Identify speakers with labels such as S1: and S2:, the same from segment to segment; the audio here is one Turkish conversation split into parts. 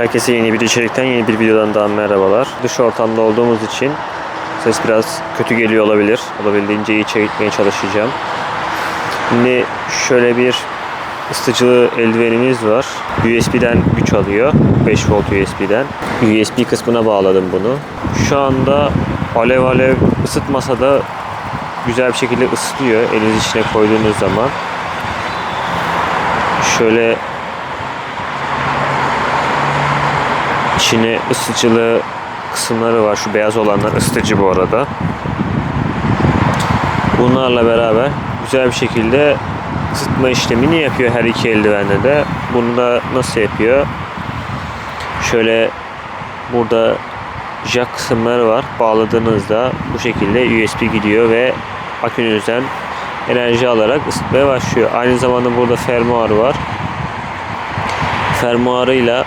S1: Herkese yeni bir içerikten, yeni bir videodan daha merhabalar. Dış ortamda olduğumuz için ses biraz kötü geliyor olabilir. Olabildiğince iyi çekmeye çalışacağım. Şimdi şöyle bir ısıtıcılı eldivenimiz var. USB'den güç alıyor. 5 volt USB'den. USB kısmına bağladım bunu. Şu anda alev alev ısıtmasa da güzel bir şekilde ısıtıyor eliniz içine koyduğunuz zaman. Şöyle içine ısıtıcılı kısımları var. Şu beyaz olanlar ısıtıcı bu arada. Bunlarla beraber güzel bir şekilde ısıtma işlemini yapıyor her iki eldivende de. Bunu da nasıl yapıyor? Şöyle burada jack kısımları var. Bağladığınızda bu şekilde USB gidiyor ve akünüzden enerji alarak ısıtmaya başlıyor. Aynı zamanda burada fermuar var. Fermuarıyla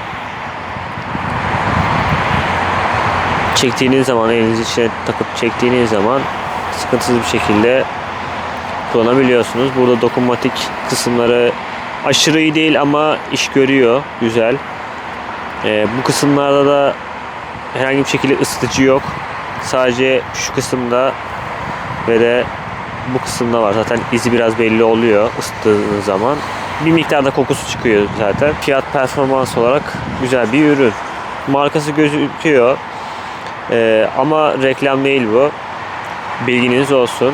S1: çektiğiniz zaman eliniz içine takıp çektiğiniz zaman sıkıntısız bir şekilde kullanabiliyorsunuz. Burada dokunmatik kısımları aşırı iyi değil ama iş görüyor. Güzel. Ee, bu kısımlarda da herhangi bir şekilde ısıtıcı yok. Sadece şu kısımda ve de bu kısımda var. Zaten izi biraz belli oluyor ısıttığınız zaman. Bir miktarda kokusu çıkıyor zaten. Fiyat performans olarak güzel bir ürün. Markası gözüküyor. Ee, ama reklam değil bu. Bilginiz olsun.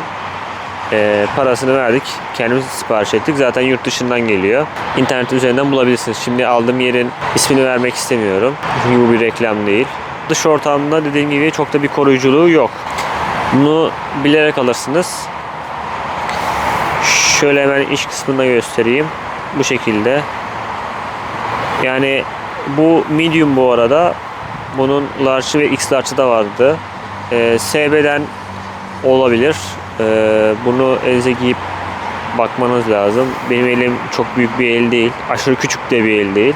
S1: Ee, parasını verdik. Kendimiz sipariş ettik. Zaten yurt dışından geliyor. İnternet üzerinden bulabilirsiniz. Şimdi aldığım yerin ismini vermek istemiyorum. Çünkü bu bir reklam değil. Dış ortamda dediğim gibi çok da bir koruyuculuğu yok. Bunu bilerek alırsınız. Şöyle hemen iç kısmında göstereyim. Bu şekilde. Yani bu medium bu arada. Bunun large'ı ve X large'ı da vardı. Ee, SB'den olabilir. Ee, bunu elinize giyip bakmanız lazım. Benim elim çok büyük bir el değil. Aşırı küçük de bir el değil.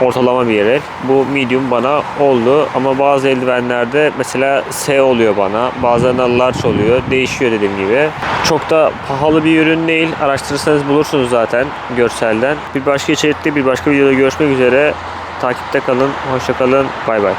S1: Ortalama bir el. Bu medium bana oldu ama bazı eldivenlerde mesela S oluyor bana. Bazılarında large oluyor. Değişiyor dediğim gibi. Çok da pahalı bir ürün değil. Araştırırsanız bulursunuz zaten görselden. Bir başka içerikte bir başka videoda görüşmek üzere. Takipte kalın. Hoşça kalın. Bay bay.